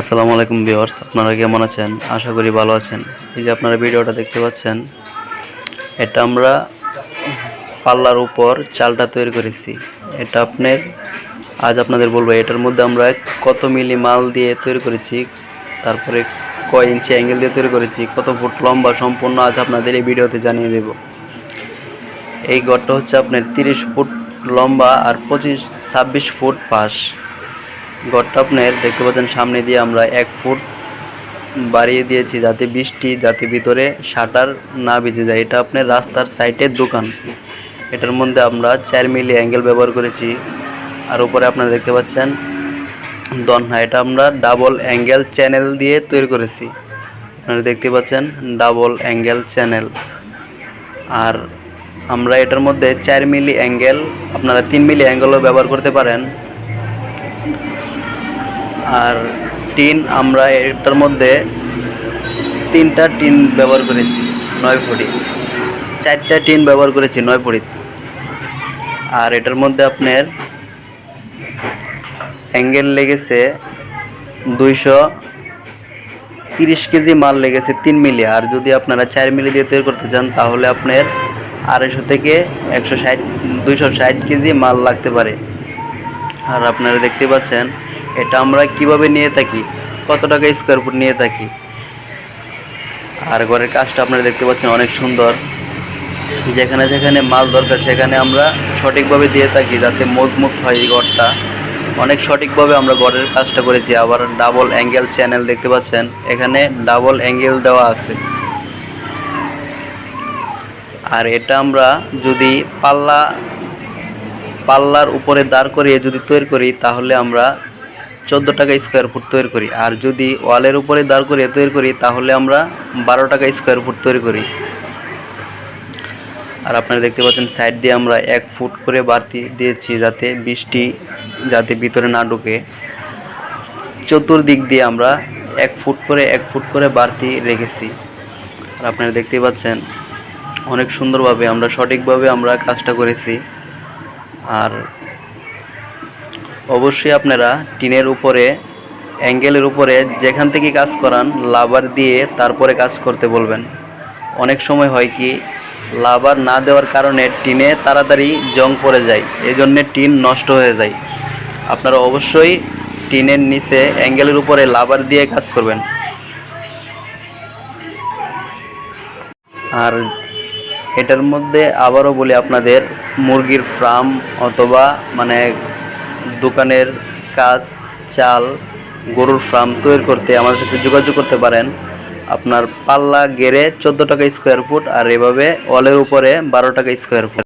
আসসালামু আলাইকুম ভিউয়ার্স, আপনারা কেমন আছেন? আশা করি ভালো আছেন। এই যে আপনারা ভিডিওটা দেখতে পাচ্ছেন, এটা আমরা পাল্লার উপর চালটা তৈরি করেছি। এটা আপনার, আজ আপনাদের বলব, এটার মধ্যে আমরা কত মিলি মাল দিয়ে তৈরি করেছি, তারপরে কয় ইঞ্চি অ্যাঙ্গেল দিয়ে তৈরি করেছি, কত ফুট লম্বা সম্পূর্ণ আজ আপনাদের এই ভিডিওতে জানিয়ে দেব। এই গড়টা হচ্ছে আপনার তিরিশ ফুট লম্বা আর পঁচিশ, ছাব্বিশ ফুট পাশ। গড়টা আপনার দেখতে পাচ্ছেন সামনে দিয়ে আমরা এক ফুট বাড়িয়ে দিয়েছি যাতে বৃষ্টি, যাতে ভিতরে শাটার না ভিজে যায়। এটা আপনার রাস্তার সাইডের দোকান। এটার মধ্যে আমরা চার মিলি অ্যাঙ্গেল ব্যবহার করেছি। আর উপরে আপনারা দেখতে পাচ্ছেন দনহা এটা আমরা ডাবল অ্যাঙ্গেল চ্যানেল দিয়ে তৈরি করেছি। আপনারা দেখতে পাচ্ছেন ডাবল অ্যাঙ্গেল চ্যানেল। আর আমরা এটার মধ্যে চার মিলি অ্যাঙ্গেল, আপনারা তিন মিলি অ্যাঙ্গেলও ব্যবহার করতে পারেন। আর টিন আমরা এটার মধ্যে তিনটা টিন ব্যবহার করেছি, নয় ফুটি চারটা টিন ব্যবহার করেছি, নয় ফুটি আর এটার মধ্যে আপনার অ্যাঙ্গেল লেগেছে দুইশো তিরিশ কেজি, মাল লেগেছে তিন মিলি। আর যদি আপনারা চার মিলি দিয়ে তৈরি করতে চান, তাহলে আপনার আড়াইশো থেকে একশো ষাট, দুইশো ষাট কেজি মাল লাগতে পারে। আর আপনারা দেখতে পাচ্ছেন এটা আমরা কীভাবে নিয়ে থাকি? কত টাকা স্কোয়ার ফুট নিয়ে থাকি? আর ঘরের কাজটা আপনারা দেখতে পাচ্ছেন অনেক সুন্দর। যেখানে যেখানে মাল দরকার, সেখানে আমরা সঠিকভাবে দিয়ে থাকি যাতে মজবুত হয় এই ঘরটা। অনেক সঠিকভাবে আমরা ঘরের কাজটা করেছি। আবার ডাবল অ্যাঙ্গেল চ্যানেল দেখতে পাচ্ছেন। এখানে ডাবল অ্যাঙ্গেল দেওয়া আছে। আর এটা আমরা যদি পাল্লা, পাল্লার উপরে দাঁড় করিয়ে যদি তৈরি করি, তাহলে আমরা চোদ্দ টাকা স্কোয়ার ফুট তৈরি করি। আর যদি ওয়ালের উপরে দাঁড় করিয়ে তৈরি করি, তাহলে আমরা বারো টাকা স্কোয়ার ফুট তৈরি করি। আর আপনারা দেখতে পাচ্ছেন সাইড দিয়ে আমরা এক ফুট করে বাড়তি দিয়েছি যাতে বৃষ্টি যাতে ভিতরে না ঢুকে। চতুর্দিক দিয়ে আমরা এক ফুট করে, এক ফুট করে বাড়তি রেখেছি। আর আপনারা দেখতেই পাচ্ছেন, অনেক সুন্দরভাবে আমরা সঠিকভাবে আমরা কাজটা করেছি। আর অবশ্যই আপনারা টিনের উপরে, অ্যাঙ্গেলের উপরে যেখান থেকে কাজ করান, লাভার দিয়ে তারপরে কাজ করতে বলবেন। অনেক সময় হয় কি, লাভার না দেওয়ার কারণে টিনে তাড়াতাড়ি জং পড়ে যায় এই জন্যে টিন নষ্ট হয়ে যায়। আপনারা অবশ্যই টিনের নিচে, অ্যাঙ্গেলের উপরে লাভার দিয়ে কাজ করবেন। আর এটার মধ্যে আবারও বলি আপনাদের, মুরগির ফার্ম অথবা মানে দোকানের কাজ, চাল, গরুর ফার্ম তৈরি করতে আমাদের সাথে যোগাযোগ করতে পারেন। আপনার পাল্লা গেড়ে চোদ্দ টাকা স্কোয়ার ফুট আর এভাবে ওয়ালের উপরে বারো টাকা স্কোয়ার ফুট